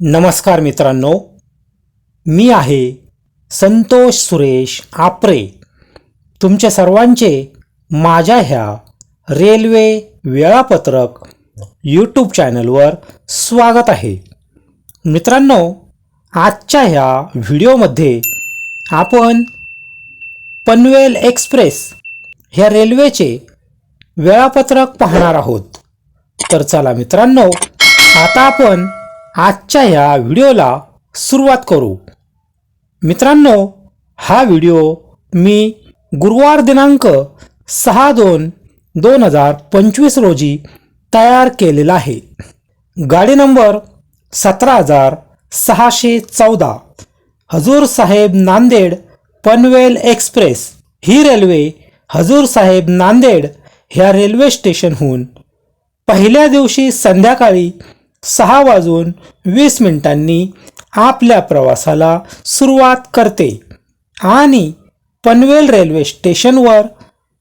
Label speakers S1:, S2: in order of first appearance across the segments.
S1: नमस्कार मित्रांनो. मी आहे संतोष सुरेश आपरे. तुमच्या सर्वांचे माझ्या ह्या रेल्वे वेळापत्रक यूट्यूब चॅनलवर स्वागत आहे. मित्रांनो आजच्या ह्या व्हिडिओमध्ये आपण पनवेल एक्सप्रेस ह्या रेल्वेचे वेळापत्रक पाहणार आहोत. तर चला मित्रांनो आता आपण आजच्या ह्या व्हिडिओला सुरुवात करू. मित्रांनो हा व्हिडिओ मी गुरुवार दिनांक सहा दोन दोन हजार पंचवीस रोजी तयार केलेला आहे. गाडी नंबर सतरा हजार सहाशे चौदा हजूर साहेब नांदेड पनवेल एक्सप्रेस. ही रेल्वे हजूर साहेब नांदेड ह्या रेल्वे स्टेशनहून पहिल्या दिवशी संध्याकाळी सहा वाजून वीस मिनिटांनी आपल्या प्रवासाला सुरुवात करते. आणि पनवेल रेल्वे स्टेशनवर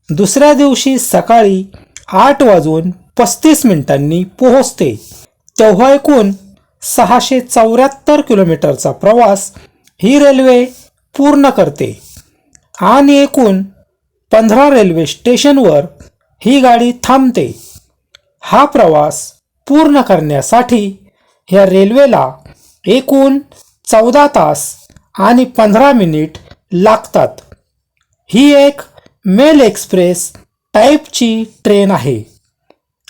S1: दुसऱ्या दिवशी सकाळी आठ वाजून पस्तीस मिनिटांनी पोहोचते. तेव्हा एकूण सहाशे चौऱ्याहत्तर किलोमीटरचा प्रवास ही रेल्वे पूर्ण करते. आणि एकूण पंधरा रेल्वे स्टेशनवर ही गाडी थांबते. हा प्रवास पूर्ण करण्यासाठी ह्या रेल्वेला एकूण चौदा तास आणि पंधरा मिनिट लागतात. ही एक मेल एक्सप्रेस टाईपची ट्रेन आहे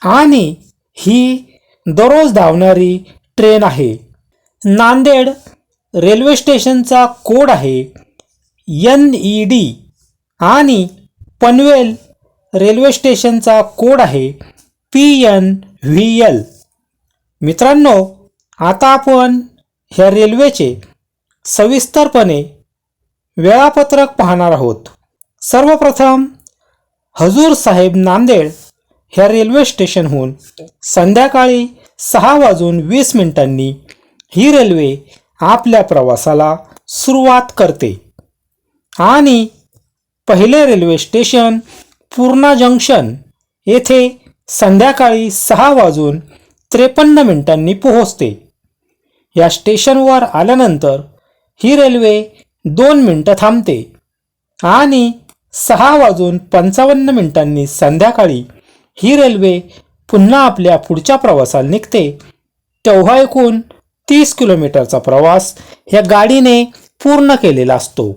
S1: आणि ही दररोज धावणारी ट्रेन आहे. नांदेड रेल्वे स्टेशनचा कोड आहे एन ई डी आणि पनवेल रेल्वे स्टेशनचा कोड आहे पी एन व्ही एल मित्रांनो आता आपण ह्या रेल्वेचे सविस्तरपणे वेळापत्रक पाहणार आहोत. सर्वप्रथम हजूर साहेब नांदेड ह्या रेल्वे स्टेशनहून संध्याकाळी सहा वाजून वीस मिनिटांनी ही रेल्वे आपल्या प्रवासाला सुरुवात करते. आणि पहिले रेल्वे स्टेशन पूर्णा जंक्शन येथे संध्याकाळी सहा वाजून त्रेपन्न मिनिटांनी पोहोचते. या स्टेशनवर आल्यानंतर ही रेल्वे दोन मिनटं थांबते आणि सहा वाजून पंचावन्न मिनिटांनी संध्याकाळी ही रेल्वे पुन्हा आपल्या पुढच्या प्रवासाला निघते. तेव्हा एकूण तीस किलोमीटरचा प्रवास ह्या गाडीने पूर्ण केलेला असतो.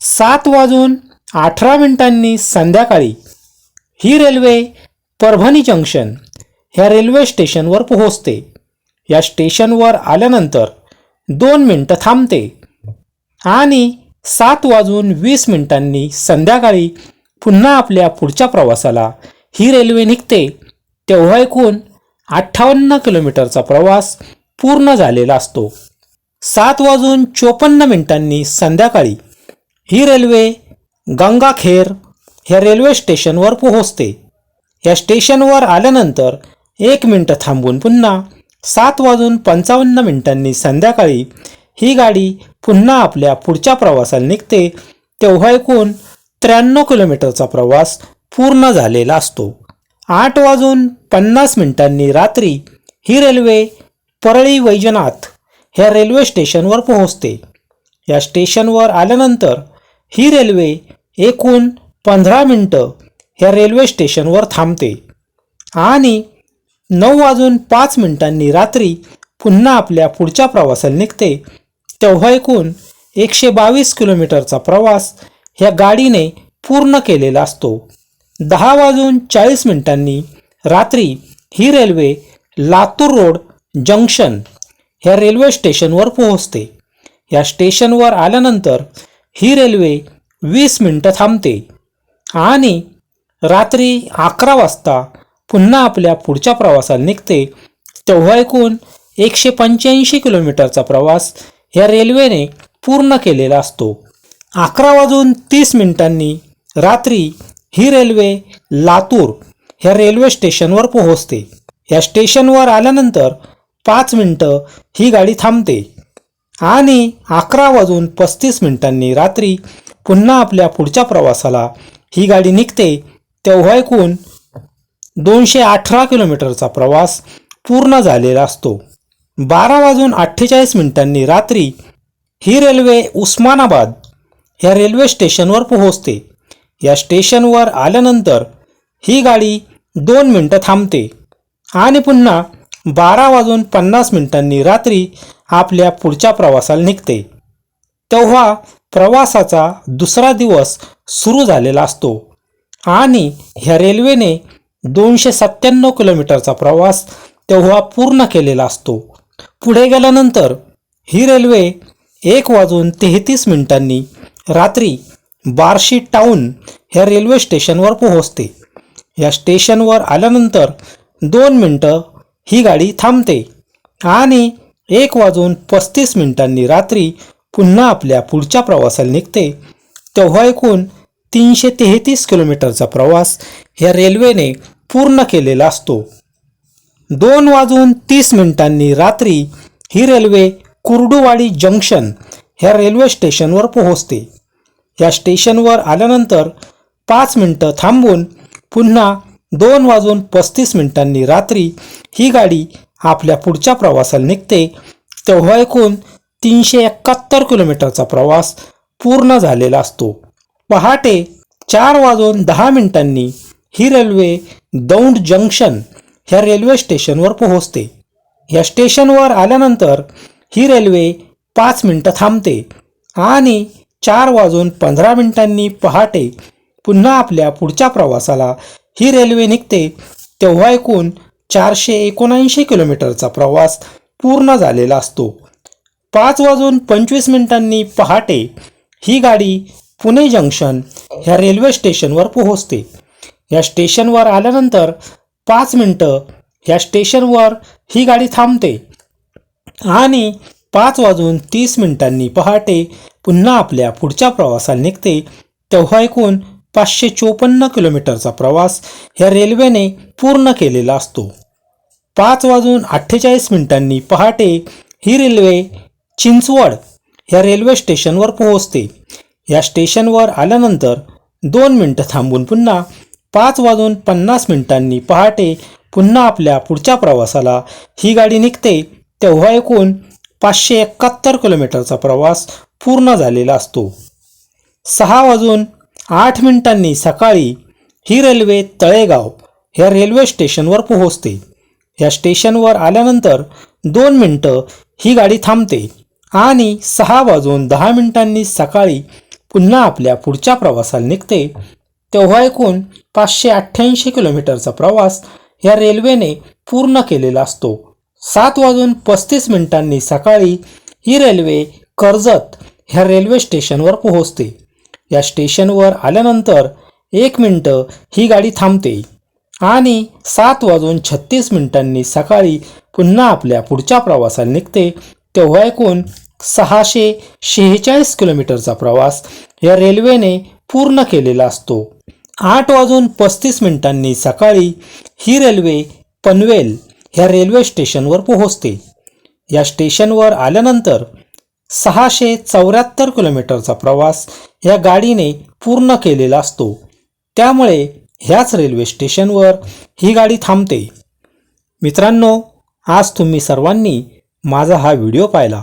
S1: सात वाजून अठरा मिनिटांनी संध्याकाळी ही रेल्वे परभणी जंक्शन ह्या रेल्वे स्टेशनवर पोहोचते. या स्टेशनवर आल्यानंतर दोन मिनटं थांबते आणि सात वाजून वीस मिनिटांनी संध्याकाळी पुन्हा आपल्या पुढच्या प्रवासाला ही रेल्वे निघते. तेव्हा एकूण अठ्ठावन्न किलोमीटरचा प्रवास पूर्ण झालेला असतो. सात वाजून चोपन्न मिनिटांनी संध्याकाळी ही रेल्वे गंगाखेर ह्या रेल्वे स्टेशनवर पोहोचते. या स्टेशनवर आल्यानंतर एक मिनटं थांबून पुन्हा सात वाजून पंचावन्न मिनिटांनी संध्याकाळी ही गाडी पुन्हा आपल्या पुढच्या प्रवासाला निघते तेव्हा एकूण त्र्याण्णव किलोमीटरचा प्रवास पूर्ण झालेला असतो. आठ वाजून पन्नास मिनिटांनी रात्री ही रेल्वे परळी वैजनाथ ह्या रेल्वे स्टेशनवर पोहोचते. या स्टेशनवर आल्यानंतर ही रेल्वे एकूण पंधरा मिनटं ह्या रेल्वे स्टेशनवर थांबते. आणि नऊ वाजून पाच मिनिटांनी रात्री पुन्हा आपल्या पुढच्या प्रवासाला निघते. तेव्हा एकूण एकशे बावीस किलोमीटरचा प्रवास ह्या गाडीने पूर्ण केलेला असतो. दहा वाजून चाळीस मिनिटांनी रात्री ही रेल्वे लातूर रोड जंक्शन ह्या रेल्वे स्टेशनवर पोहोचते. या स्टेशनवर आल्यानंतर ही रेल्वे वीस मिनटं थांबते. आणि रात्री अकरा वाजता पुन्हा आपल्या पुढच्या प्रवासाला निघते. तेव्हा एकूण एकशे पंच्याऐंशी किलोमीटरचा प्रवास ह्या रेल्वेने पूर्ण केलेला असतो. अकरा वाजून तीस मिनिटांनी रात्री ही रेल्वे लातूर ह्या रेल्वे स्टेशनवर पोहोचते. या स्टेशनवर आल्यानंतर पाच मिनटं ही गाडी थांबते आणि अकरा वाजून पस्तीस मिनिटांनी रात्री पुन्हा आपल्या पुढच्या प्रवासाला ही गाडी निघते. तेव्हा एकूण दोनशे अठरा किलोमीटरचा प्रवास पूर्ण झालेला असतो. बारा वाजून अठ्ठेचाळीस मिनिटांनी रात्री ही रेल्वे उस्मानाबाद ह्या रेल्वे स्टेशनवर पोहोचते. या स्टेशनवर आल्यानंतर ही गाडी दोन मिनटं थांबते आणि पुन्हा बारा वाजून पन्नास मिनिटांनी रात्री आपल्या पुढच्या प्रवासाला निघते. तेव्हा प्रवासाचा दुसरा दिवस सुरू झालेला असतो. आणि ह्या रेल्वेने दोनशे सत्त्याण्णव किलोमीटरचा प्रवास तेव्हा पूर्ण केलेला असतो. पुढे गेल्यानंतर ही रेल्वे एक वाजून तेहतीस मिनिटांनी रात्री बार्शी टाऊन ह्या रेल्वे स्टेशनवर पोहोचते. या स्टेशनवर आल्यानंतर दोन मिनटं ही गाडी थांबते आणि एक वाजून पस्तीस मिनिटांनी रात्री पुन्हा आपल्या पुढच्या प्रवासाला निघते. तेव्हा एकूण तीनशे तेहतीस किलोमीटरचा प्रवास ह्या रेल्वेने पूर्ण केलेला असतो. दोन वाजून तीस मिनिटांनी रात्री ही रेल्वे कुर्डुवाडी जंक्शन ह्या रेल्वे स्टेशनवर पोहोचते. या स्टेशनवर आल्यानंतर पाच मिनटं थांबून पुन्हा दोन वाजून पस्तीस मिनिटांनी रात्री ही गाडी आपल्या पुढच्या प्रवासाला निघते. तेव्हा एकूण तीनशे एकाहत्तर किलोमीटरचा प्रवास पूर्ण झालेला असतो. पहाटे चार वाजून दहा मिनिटांनी ही रेल्वे दौंड जंक्शन ह्या रेल्वे स्टेशनवर पोहोचते. या स्टेशनवर आल्यानंतर ही रेल्वे पाच मिनटं थांबते आणि चार वाजून पंधरा मिनिटांनी पहाटे पुन्हा आपल्या पुढच्या प्रवासाला ही रेल्वे निघते. तेव्हा एकूण चारशे एकोणऐंशी किलोमीटरचा प्रवास पूर्ण झालेला असतो. पाच वाजून पंचवीस मिनिटांनी पहाटे ही गाडी पुणे जंक्शन ह्या रेल्वे स्टेशनवर पोहोचते. या स्टेशनवर आल्यानंतर पाच मिनटं ह्या स्टेशनवर ही गाडी थांबते आणि पाच वाजून तीस मिनिटांनी पहाटे पुन्हा आपल्या पुढच्या प्रवासाला निघते. तेव्हा एकूण पाचशे चोपन्न किलोमीटरचा प्रवास ह्या रेल्वेने पूर्ण केलेला असतो. पाच वाजून अठ्ठेचाळीस मिनिटांनी पहाटे ही रेल्वे चिंचवड ह्या रेल्वे स्टेशनवर पोहोचते. या स्टेशनवर आल्यानंतर दोन मिनटं थांबून पुन्हा पाच वाजून पन्नास मिनिटांनी पहाटे पुन्हा आपल्या पुढच्या प्रवासाला. ही गाडी निघते तेव्हा एकूण पाचशे एकाहत्तर किलोमीटरचा प्रवास पूर्ण झालेला असतो. सहा वाजून आठ मिनिटांनी सकाळी ही रेल्वे तळेगाव ह्या रेल्वे स्टेशनवर पोहोचते. या स्टेशनवर आल्यानंतर दोन मिनटं ही गाडी थांबते आणि सहा वाजून दहा मिनिटांनी सकाळी पुन्हा आपल्या पुढच्या प्रवासाला निघते तेव्हा एकूण पाचशे अठ्ठ्याऐंशी किलोमीटरचा प्रवास या रेल्वेने पूर्ण केलेला असतो. सात वाजून पस्तीस मिनिटांनी सकाळी ही रेल्वे कर्जत ह्या रेल्वे स्टेशनवर पोहोचते. या स्टेशनवर आल्यानंतर एक मिनटं ही गाडी थांबते आणि सात वाजून छत्तीस मिनिटांनी सकाळी पुन्हा आपल्या पुढच्या प्रवासाला निघते तेव्हा एकूण सहाशे शेहेचाळीस किलोमीटरचा प्रवास या रेल्वेने पूर्ण केलेला असतो. आठ वाजून पस्तीस मिनिटांनी सकाळी ही रेल्वे पनवेल ह्या रेल्वे स्टेशनवर पोहोचते. या स्टेशनवर आल्यानंतर सहाशे चौऱ्याहत्तर किलोमीटरचा प्रवास या गाडीने पूर्ण केलेला असतो. त्यामुळे ह्याच रेल्वे स्टेशनवर ही गाडी थांबते. मित्रांनो आज तुम्ही सर्वांनी माझा हा व्हिडिओ पाहिला.